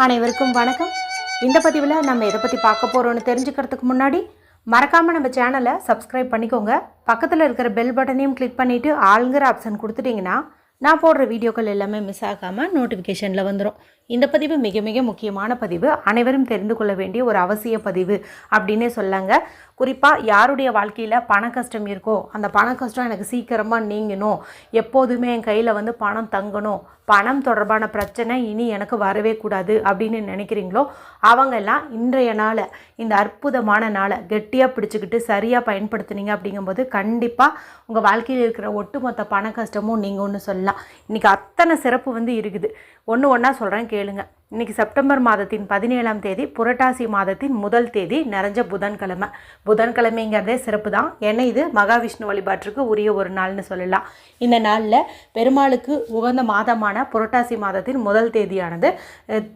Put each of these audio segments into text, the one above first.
அனைவருக்கும் வணக்கம். இந்த பதிவில் நம்ம எதை பற்றி பார்க்க போகிறோம்னு தெரிஞ்சுக்கிறதுக்கு முன்னாடி மறக்காமல் நம்ம சேனலை சப்ஸ்கிரைப் பண்ணிக்கோங்க. பக்கத்தில் இருக்கிற பெல் பட்டனையும் கிளிக் பண்ணிவிட்டு ஆளுங்கிற ஆப்ஷன் கொடுத்துட்டிங்கன்னா நான் போடுற வீடியோக்கள் எல்லாமே மிஸ் ஆகாமல் நோட்டிஃபிகேஷனில் வந்துடும் இந்த பதிவு மிக மிக முக்கியமான பதிவு. அனைவரும் தெரிந்து கொள்ள வேண்டிய ஒரு அவசிய பதிவு அப்படின்னே சொல்லாங்க குறிப்பாக யாருடைய வாழ்க்கையில் பண கஷ்டம் இருக்கோ அந்த பண கஷ்டம் எனக்கு சீக்கிரமாக நீங்கணும். எப்போதுமே என் கையில் வந்து பணம் தங்கணும் பணம் தொடர்பான பிரச்சனை இனி எனக்கு வரவே கூடாது அப்படின்னு நினைக்கிறீங்களோ அவங்கெல்லாம் இன்றைய நாளை இந்த அற்புதமான நாளை கெட்டியாக பிடிச்சிக்கிட்டு சரியாக பயன்படுத்துனீங்க அப்படிங்கும்போது கண்டிப்பாக உங்கள் வாழ்க்கையில் இருக்கிற ஒட்டுமொத்த பண கஷ்டமும் நீங்கள் ஒன்று சொல்லலாம். இன்றைக்கி அத்தனை சிறப்பு வந்து இருக்குது. ஒன்று ஒன்றா சொல்கிறேன் கேளுங்க. இன்றைக்கி செப்டம்பர் மாதத்தின் பதினேழாம் தேதி புரட்டாசி மாதத்தின் முதல் தேதி நிறைஞ்ச புதன்கிழமை. புதன்கிழமைங்கிறதே சிறப்பு தான் ஏன்னா இது மகாவிஷ்ணு வழிபாட்டிற்கு உரிய ஒரு நாள்னு சொல்லலாம். இந்த நாளில் பெருமாளுக்கு உகந்த மாதமான புரட்டாசி மாதத்தின் முதல் தேதியானது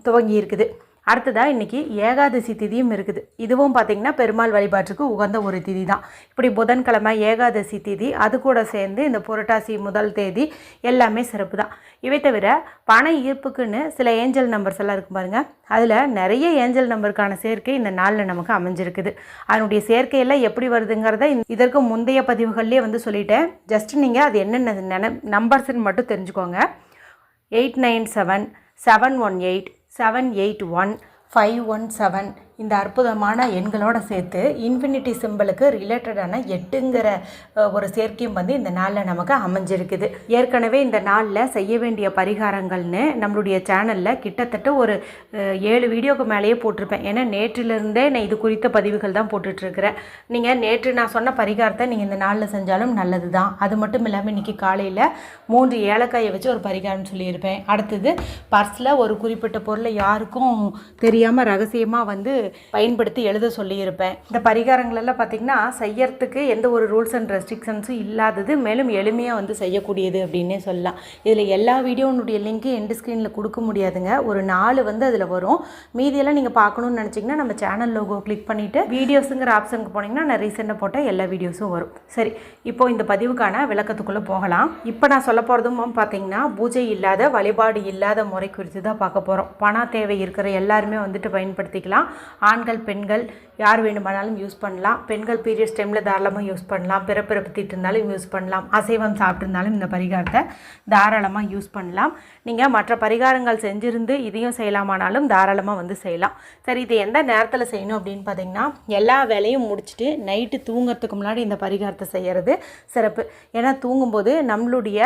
துவங்கி இருக்குது அடுத்ததாக இன்றைக்கி ஏகாதசி திதியும் இருக்குது. இதுவும் பார்த்திங்கன்னா பெருமாள் வழிபாட்டுக்கு உகந்த ஒரு திதி தான் இப்படி புதன்கிழமை ஏகாதசி திதி அது கூட சேர்ந்து இந்த புரட்டாசி முதல் தேதி எல்லாமே சிறப்பு தான் இவை தவிர பண ஈர்ப்புக்குன்னு சில ஏஞ்சல் நம்பர்ஸ் எல்லாம் இருக்கும் பாருங்கள் அதில் நிறைய ஏஞ்சல் நம்பருக்கான சேர்க்கை இந்த நாளில் நமக்கு அமைஞ்சிருக்குது. அதனுடைய சேர்க்கையெல்லாம் எப்படி வருதுங்கிறத இதற்கு முந்தைய பதிவுகள்லேயே வந்து சொல்லிட்டேன். ஜஸ்ட் நீங்கள் அது என்னென்ன நம்பர்ஸ்ன்னு மட்டும் தெரிஞ்சுக்கோங்க. Eight nine seven seven one eight seven eight one five one seven இந்த அற்புதமான எண்களோட சேர்த்து இன்ஃபினிட்டி சிம்பிளுக்கு ரிலேட்டடான எட்டுங்கிற ஒரு சேர்க்கையும் வந்து இந்த நாளில் நமக்கு அமைஞ்சிருக்குது. ஏற்கனவே இந்த நாளில் செய்ய வேண்டிய பரிகாரங்கள்னு நம்மளுடைய சேனலில் கிட்டத்தட்ட ஒரு ஏழு வீடியோக்கு மேலேயே போட்டிருப்பேன். ஏன்னா நேற்றிலிருந்தே நான் இது குறித்த பதிவுகள் தான் போட்டுட்ருக்கிறேன். நீங்கள் நேற்று நான் சொன்ன பரிகாரத்தை நீங்கள் இந்த நாளில் செஞ்சாலும் நல்லது தான் அது மட்டும் இல்லாமல் இன்றைக்கி காலையில் மூன்று ஏலக்காயை வச்சு ஒரு பரிகாரம் சொல்லியிருப்பேன். அடுத்தது பர்ஸில் ஒரு குறிப்பிட்ட பொருளை யாருக்கும் தெரியாமல் ரகசியமாக வந்து பயன்படுத்தி எழுத சொல்லியிருப்பேன். இந்த பரிகாரங்களெல்லாம் பார்த்திங்கன்னா செய்யறதுக்கு எந்த ஒரு ரூல்ஸ் அண்ட் ரெஸ்ட்ரிக்ஷன்ஸும் இல்லாதது மேலும் எளிமையாக வந்து செய்யக்கூடியது அப்படின்னே சொல்லலாம். இதில் எல்லா வீடியோனுடைய லிங்க்கு எண்டு ஸ்க்ரீனில் கொடுக்க முடியாதுங்க. ஒரு நாலு வந்து அதில் வரும். மீதியெல்லாம் நீங்கள் பார்க்கணும்னு நினச்சிங்கன்னா நம்ம சேனல் லோகோ கிளிக் பண்ணிவிட்டு வீடியோஸுங்கிற ஆப்ஷனுக்கு போனீங்கன்னா நான் ரீசெண்டாக போட்ட எல்லா வீடியோஸும் வரும். சரி இப்போது இந்த பதிவுக்கான விளக்கத்துக்குள்ளே போகலாம். இப்போ நான் சொல்ல போகிறதும் பார்த்தீங்கன்னா பூஜை இல்லாத வழிபாடு இல்லாத முறை குறித்து தான் பார்க்க போகிறோம் பண தேவை இருக்கிற எல்லாருமே வந்துட்டு பயன்படுத்திக்கலாம். ஆண்கள் பெண்கள் யார் வேணுமானாலும் யூஸ் பண்ணலாம். பெண்கள் பீரியட்ஸ் டைமில் தாராளமாக யூஸ் பண்ணலாம். பிறப்பிறப்பு தீட்டு இருந்தாலும் யூஸ் பண்ணலாம். அசைவம் சாப்பிட்ருந்தாலும் இந்த பரிகாரத்தை தாராளமாக யூஸ் பண்ணலாம். நீங்கள் மற்ற பரிகாரங்கள் செஞ்சுருந்து இதையும் செய்யலாமானாலும் தாராளமாக வந்து செய்யலாம். சரி இது எந்த நேரத்தில் செய்யணும் அப்படின்னு பார்த்தீங்கன்னா எல்லா வேலையும் முடிச்சுட்டு நைட்டு தூங்குறதுக்கு முன்னாடி இந்த பரிகாரத்தை செய்கிறது சிறப்பு. ஏன்னா தூங்கும்போது நம்மளுடைய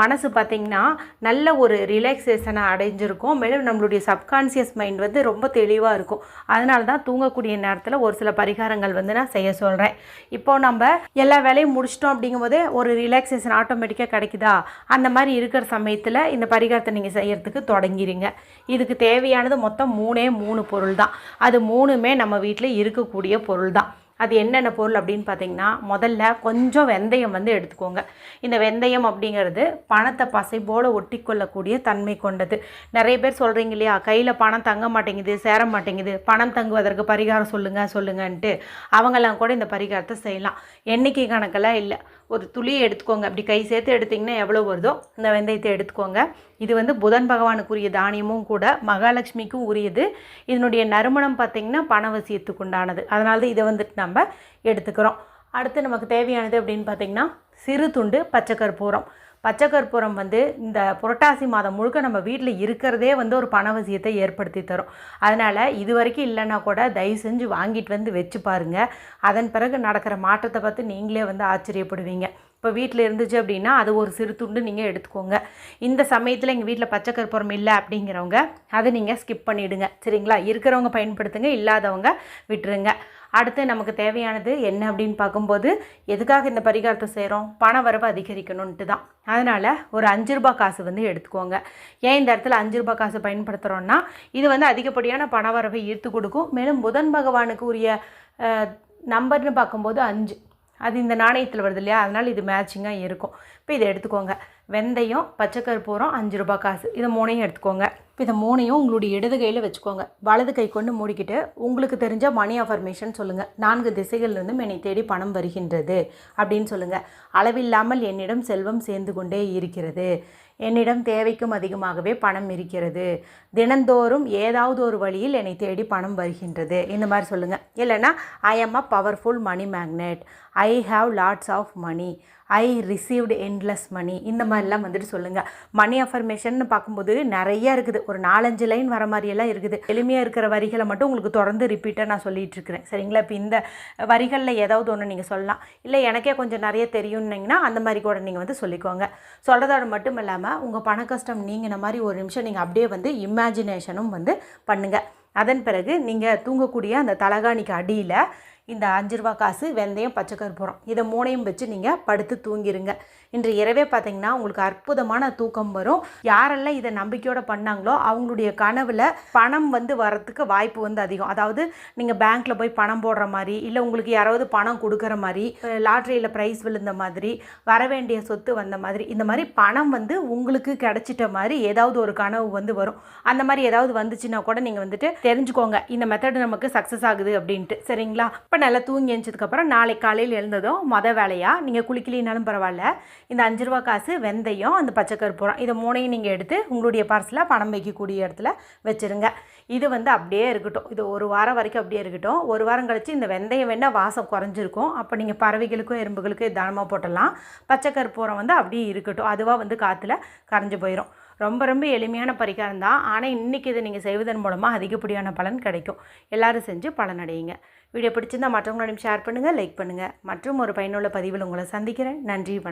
மனசு பார்த்திங்கன்னா நல்ல ஒரு ரிலாக்ஸேஷனை அடைஞ்சிருக்கும். மேலும் நம்மளுடைய சப்கான்சியஸ் மைண்ட் வந்து ரொம்ப தெளிவாக இருக்கும். அதனால தான் தூங்கக்கூடிய நேரத்தில் ஒரு சில பரிகாரங்கள் வந்து நான் செய்ய சொல்கிறேன் இப்போ நம்ம எல்லா வேலையும் முடிச்சிட்டோம் அப்படிங்கும்போதே ஒரு ரிலாக்ஸேஷன் ஆட்டோமேட்டிக்காக கிடைக்குதா? அந்த மாதிரி இருக்கிற சமயத்தில் இந்த பரிகாரத்தை நீங்கள் செய்கிறதுக்கு தொடங்கிடுங்க இதுக்கு தேவையானது மொத்தம் மூணே மூணு பொருள் தான் அது மூணுமே நம்ம வீட்டில் இருக்கக்கூடிய பொருள் தான் அது என்னென்ன பொருள் அப்படின்னு பார்த்தீங்கன்னா முதல்ல கொஞ்சம் வெந்தயம் வந்து எடுத்துக்கோங்க. இந்த வெந்தயம் அப்படிங்கிறது பணத்தை பசை போல ஒட்டி கொள்ளக்கூடிய தன்மை கொண்டது. நிறைய பேர் சொல்கிறீங்க இல்லையா கையில் பணம் தங்க மாட்டேங்குது சேர மாட்டேங்குது பணம் தங்குவதற்கு பரிகாரம் சொல்லுங்கள் சொல்லுங்கன்ட்டு. அவங்கெல்லாம் கூட இந்த பரிகாரத்தை செய்யலாம். எண்ணிக்கை கணக்கெல்லாம் இல்லை. ஒரு துளியை எடுத்துக்கோங்க. அப்படி கை சேர்த்து எடுத்திங்கன்னா எவ்வளோ வருதோ அந்த வெந்தயத்தை எடுத்துக்கோங்க. இது வந்து புதன் பகவானுக்குரிய தானியமும் கூட மகாலட்சுமிக்கும் உரியது. இதனுடைய நறுமணம் பார்த்திங்கன்னா பணவசியத்துக்கு உண்டானது. அதனால தான் இதை வந்துட்டு நம்ம எடுத்துக்கிறோம். அடுத்து நமக்கு தேவையானது அப்படின்னு பார்த்திங்கன்னா சிறு துண்டு பச்சை கற்பூரம் பச்சை கற்பூரம் வந்து இந்த புரட்டாசி மாதம் முழுக்க நம்ம வீட்டில் இருக்கிறதே வந்து ஒரு பணவசியத்தை ஏற்படுத்தி தரும். அதனால் இது வரைக்கும் இல்லைன்னா கூட தயவு செஞ்சு வாங்கிட்டு வந்து வச்சு பாருங்கள் அதன் பிறகு நடக்கிற மாற்றத்தை பார்த்து நீங்களே வந்து ஆச்சரியப்படுவீங்க. இப்போ வீட்டில் இருந்துச்சு அப்படின்னா அது ஒரு சிறு துண்டு நீங்கள் எடுத்துக்கோங்க. இந்த சமயத்தில் எங்கள் வீட்டில் பச்சை கற்பூரம் இல்லை அப்படிங்கிறவங்க அதை நீங்கள் ஸ்கிப் பண்ணிவிடுங்க சரிங்களா? இருக்கிறவங்க பயன்படுத்துங்க இல்லாதவங்க விட்டுருங்க. அடுத்து நமக்கு தேவையானது என்ன அப்படின்னு பார்க்கும்போது எதுக்காக இந்த பரிகாரத்தை செய்கிறோம் பண வரவு அதிகரிக்கணுன்ட்டு தான். அதனால் ஒரு அஞ்சு ரூபாய் காசு வந்து எடுத்துக்கோங்க. ஏன் இந்த இடத்துல அஞ்சு ரூபாய் காசு பயன்படுத்துகிறோன்னா இது வந்து அதிகப்படியான பண வரவை ஈர்த்து கொடுக்கும். மேலும் புதன் பகவானுக்கு உரிய நம்பர்னு பார்க்கும்போது அஞ்சு. அது இந்த நாணயத்தில் வருது இல்லையா? அதனால் இது மேட்சிங்காக இருக்கும். இப்போ இதை எடுத்துக்கோங்க. வெந்தயம் பச்சை அஞ்சு ரூபாய் காசு. இதை மூணையும் எடுத்துக்கோங்க. இப்போ இதை மூணையும் உங்களுடைய இடது கையில் வச்சுக்கோங்க. வலது கை கொண்டு மூடிக்கிட்டு உங்களுக்கு தெரிஞ்ச மணி அஃபர்மேஷன் சொல்லுங்கள் நான்கு திசைகள்லேருந்து என்னை தேடி பணம் வருகின்றது அப்படின்னு சொல்லுங்கள் அளவில்லாமல் என்னிடம் செல்வம் சேர்ந்து கொண்டே இருக்கிறது. என்னிடம் தேவைக்கும் அதிகமாகவே பணம் இருக்கிறது. தினந்தோறும் ஏதாவது ஒரு வழியில் என்னை தேடி பணம் வருகின்றது. இந்த மாதிரி சொல்லுங்கள் இல்லைன்னா I am a powerful money magnet I have lots of money I received endless money இந்த மாதிரிலாம் வந்துட்டு சொல்லுங்கள் மணி அஃபர்மேஷன் பார்க்கும்போது நிறைய இருக்குது. ஒரு நாலஞ்சு லைன் வர மாதிரியெல்லாம் இருக்குது. எளிமையாக இருக்கிற வரிகளை மட்டும் உங்களுக்கு தொடர்ந்து ரிப்பீட்டாக நான் சொல்லிட்டு இருக்கிறேன். சரிங்களா? இப்போ இந்த வரிகளில் ஏதாவது ஒன்று நீங்கள் சொல்லலாம். இல்லை எனக்கே கொஞ்சம் நிறைய தெரியும்னீங்கன்னா அந்த மாதிரி கூட நீங்கள் வந்து சொல்லிக்கோங்க. சொல்கிறதோட மட்டும் இல்லாமல் உங்கள் பண கஷ்டம் நீங்கின மாதிரி ஒரு நிமிஷம் நீங்கள் அப்படியே வந்து இமேஜினேஷனும் வந்து பண்ணுங்கள் அதன் பிறகு நீங்கள் தூங்கக்கூடிய அந்த தலகாணிக்கு அடியில் இந்த அஞ்சு ரூபா காசு வெந்தயம் பச்சை கற்பூரம். இதை மூணையும் வச்சு நீங்கள் படுத்து தூங்கிடுங்க இன்று இரவே பார்த்தீங்கன்னா உங்களுக்கு அற்புதமான தூக்கம் வரும். யாரெல்லாம் இதை நம்பிக்கையோடு பண்ணாங்களோ அவங்களுடைய கனவில் பணம் வந்து வரத்துக்கு வாய்ப்பு வந்து அதிகம். அதாவது நீங்கள் பேங்க்கில் போய் பணம் போடுற மாதிரி இல்லை உங்களுக்கு யாராவது பணம் கொடுக்குற மாதிரி லாட்ரியில் ப்ரைஸ் விழுந்த மாதிரி வர வேண்டிய சொத்து வந்த மாதிரி இந்த மாதிரி பணம் வந்து உங்களுக்கு கிடைச்சிட்ட மாதிரி ஏதாவது ஒரு கனவு வந்து வரும். அந்த மாதிரி ஏதாவது வந்துச்சுன்னா கூட நீங்கள் வந்துட்டு தெரிஞ்சுக்கோங்க. இந்த மெத்தட் நமக்கு சக்ஸஸ் ஆகுது அப்படின்ட்டு. சரிங்களா? இப்போ நல்லா தூங்கி எழுந்ததுக்கப்புறம் நாளை காலையில் எழுந்ததும் மொதல் வேலையாக நீங்கள் குளிக்கலினாலும் பரவாயில்ல. இந்த அஞ்சு ரூபா காசு வெந்தயம் அந்த பச்சை கற்பூரம் இதை மூணையும் நீங்கள் எடுத்து உங்களுடைய பர்ஸில் பணம் வைக்கக்கூடிய இடத்துல வச்சுருங்க. இது வந்து அப்படியே இருக்கட்டும். இது ஒரு வாரம் வரைக்கும் அப்படியே இருக்கட்டும். ஒரு வாரம் கழித்து இந்த வெந்தயம் வேணால் வாசம் குறைஞ்சிருக்கும். அப்போ நீங்கள் பறவைகளுக்கும் எறும்புகளுக்கும் தானமாக போட்டலாம் பச்சை கற்பூரம் வந்து அப்படியே இருக்கட்டும். அதுவாக வந்து காற்றுல கரைஞ்சி போயிடும் ரொம்ப ரொம்ப எளிமையான பரிகாரம் தான். ஆனால் இன்றைக்கி இதை நீங்கள் செய்வதன் மூலமாக அதிகப்படியான பலன் கிடைக்கும். எல்லோரும் செஞ்சு பலனடையுங்க. வீடியோ பிடிச்சிருந்தால் மற்றவங்களோடையும் ஷேர் பண்ணுங்கள் லைக் பண்ணுங்கள் மற்றும் ஒரு பயனுள்ள பதிவில் உங்களை சந்திக்கிறேன். நன்றி வணக்கம்.